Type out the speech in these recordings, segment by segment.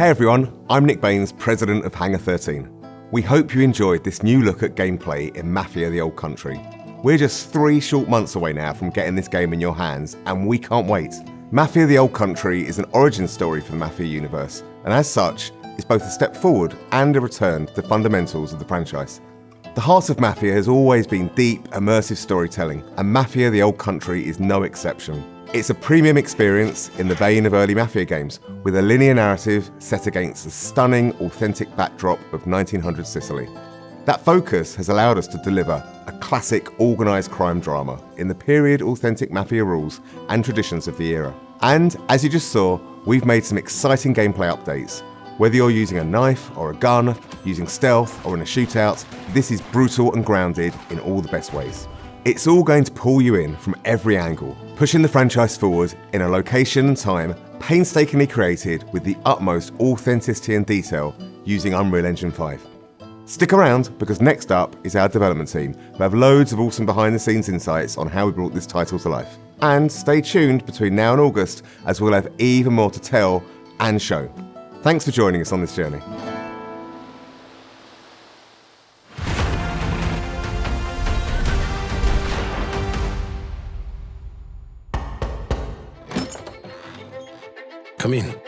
Hey everyone, I'm Nick Baines, president of Hangar 13. We hope you enjoyed this new look at gameplay in Mafia the Old Country. We're just three short months away now from getting this game in your hands, and we can't wait. Mafia the Old Country is an origin story for the Mafia universe, and as such, is both a step forward and a return to the fundamentals of the franchise. The heart of Mafia has always been deep, immersive storytelling, and Mafia the Old Country is no exception. It's a premium experience in the vein of early Mafia games, with a linear narrative set against the stunning, authentic backdrop of 1900 Sicily. That focus has allowed us to deliver a classic organised crime drama in the period authentic Mafia rules and traditions of the era. And as you just saw, we've made some exciting gameplay updates whether you're using a knife or a gun, using stealth or in a shootout, this is brutal and grounded in all the best ways. It's all going to pull you in from every angle, pushing the franchise forward in a location and time painstakingly created with the utmost authenticity and detail using Unreal Engine 5. Stick around because next up is our development team, who have loads of awesome behind the scenes insights on how we brought this title to life. And stay tuned between now and August as we'll have even more to tell and show. Thanks for joining us on this journey. Come in.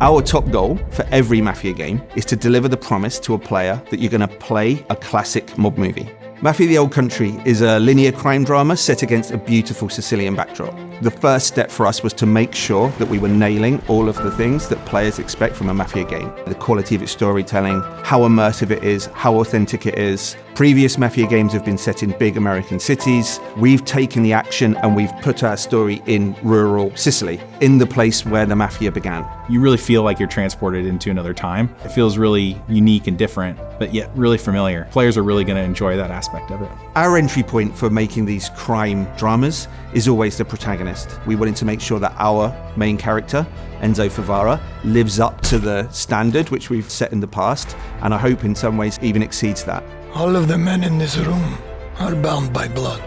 Our top goal for every Mafia game is to deliver the promise to a player that you're going to play a classic mob movie. Mafia the Old Country is a linear crime drama set against a beautiful Sicilian backdrop. The first step for us was to make sure that we were nailing all of the things that players expect from a Mafia game. The quality of its storytelling, how immersive it is, how authentic it is. Previous Mafia games have been set in big American cities. We've taken the action and we've put our story in rural Sicily, in the place where the Mafia began. You really feel like you're transported into another time. It feels really unique and different, but yet really familiar. Players are really going to enjoy that aspect of it. Our entry point for making these crime dramas is always the protagonist. We wanted to make sure that our main character, Enzo Favara, lives up to the standard which we've set in the past, and I hope in some ways even exceeds that. All of the men in this room are bound by blood.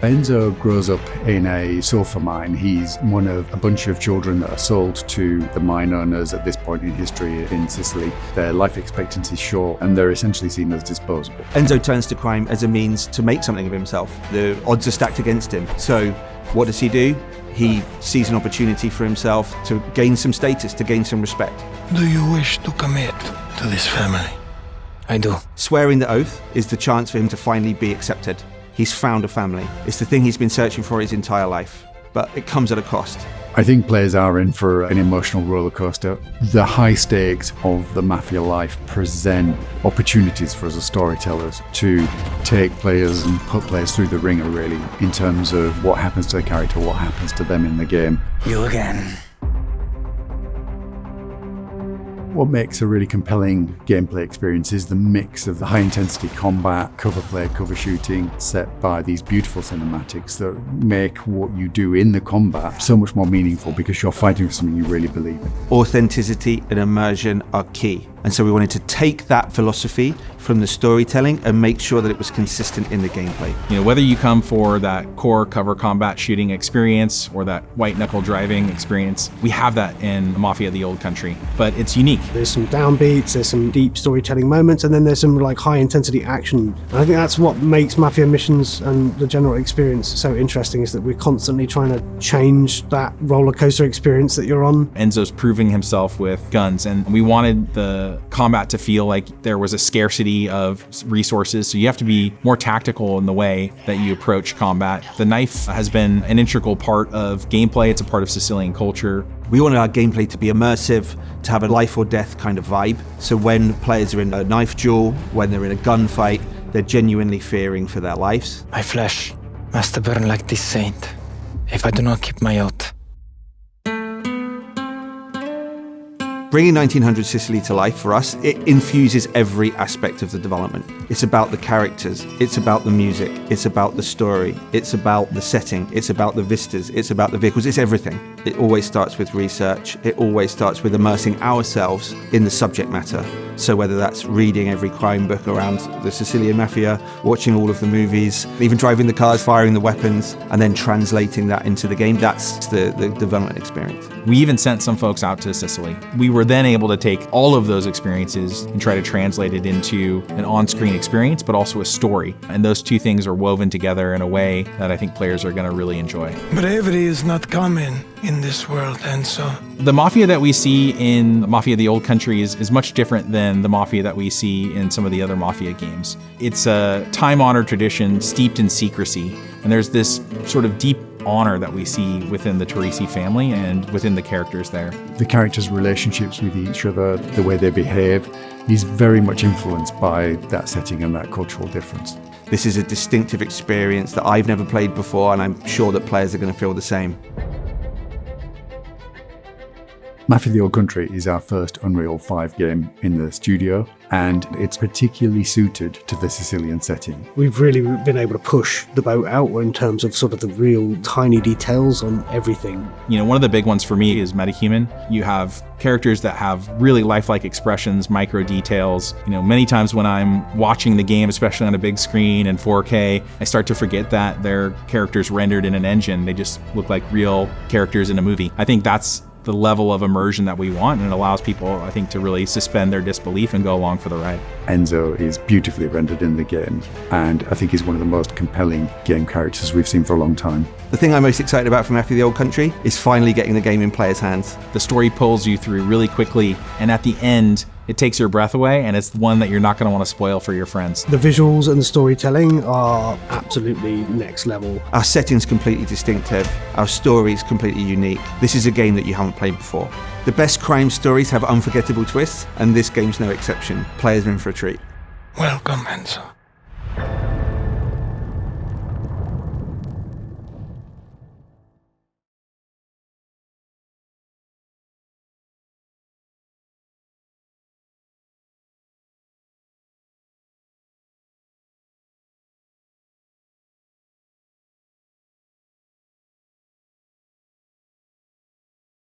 Enzo grows up in a sulfur mine. He's one of a bunch of children that are sold to the mine owners at this point in history in Sicily. Their life expectancy is short and they're essentially seen as disposable. Enzo turns to crime as a means to make something of himself. The odds are stacked against him. So, what does he do? He sees an opportunity for himself to gain some status, to gain some respect. Do you wish to commit to this family? I do. Swearing the oath is the chance for him to finally be accepted. He's found a family. It's the thing he's been searching for his entire life, but it comes at a cost. I think players are in for an emotional roller coaster. The high stakes of the Mafia life present opportunities for us as storytellers to take players and put players through the ringer, really, in terms of what happens to the character, what happens to them in the game. You again. What makes a really compelling gameplay experience is the mix of the high intensity combat, cover play, cover shooting, set by these beautiful cinematics that make what you do in the combat so much more meaningful because you're fighting for something you really believe in. Authenticity and immersion are key. And so we wanted to take that philosophy from the storytelling and make sure that it was consistent in the gameplay. You know, whether you come for that core cover combat shooting experience or that white knuckle driving experience, we have that in Mafia the Old Country, but it's unique. There's some downbeats, there's some deep storytelling moments, and then there's some like high intensity action. And I think that's what makes Mafia missions and the general experience so interesting is that we're constantly trying to change that roller coaster experience that you're on. Enzo's proving himself with guns, and we wanted the combat to feel like there was a scarcity of resources. So you have to be more tactical in the way that you approach combat. The knife has been an integral part of gameplay, it's a part of Sicilian culture. We wanted our gameplay to be immersive, to have a life or death kind of vibe. So when players are in a knife duel, when they're in a gunfight, they're genuinely fearing for their lives. My flesh must burn like this saint if I do not keep my oath. Bringing 1900 Sicily to life for us, it infuses every aspect of the development. It's about the characters, it's about the music, it's about the story, it's about the setting, it's about the vistas, it's about the vehicles, it's everything. It always starts with research, it always starts with immersing ourselves in the subject matter. So, whether that's reading every crime book around the Sicilian mafia, watching all of the movies, even driving the cars, firing the weapons, and then translating that into the game, that's the, the development experience. We even sent some folks out to Sicily. We were then able to take all of those experiences and try to translate it into an on screen experience, but also a story. And those two things are woven together in a way that I think players are going to really enjoy. Bravery is not common in this world, Enzo. The mafia that we see in Mafia of the Old Country is, is much different than the mafia that we see in some of the other mafia games. It's a time honored tradition steeped in secrecy, and there's this sort of deep honor that we see within the Teresi family and within the characters there. The characters' relationships with each other, the way they behave, is very much influenced by that setting and that cultural difference. This is a distinctive experience that I've never played before, and I'm sure that players are going to feel the same. Mafia of the Old Country is our first Unreal 5 game in the studio, and it's particularly suited to the Sicilian setting. We've really been able to push the boat out in terms of sort of the real tiny details on everything. You know, one of the big ones for me is metahuman. You have characters that have really lifelike expressions, micro details. You know, many times when I'm watching the game, especially on a big screen and 4K, I start to forget that they're characters rendered in an engine. They just look like real characters in a movie. I think that's the level of immersion that we want, and it allows people, I think, to really suspend their disbelief and go along for the ride. Enzo is beautifully rendered in the game, and I think he's one of the most compelling game characters we've seen for a long time. The thing I'm most excited about from Mafia the Old Country is finally getting the game in players' hands. The story pulls you through really quickly, and at the end, it takes your breath away, and it's one that you're not going to want to spoil for your friends. The visuals and the storytelling are absolutely next level. Our setting's completely distinctive, our story's completely unique. This is a game that you haven't played before. The best crime stories have unforgettable twists, and this game's no exception. Players are in for a treat. Welcome, Enzo.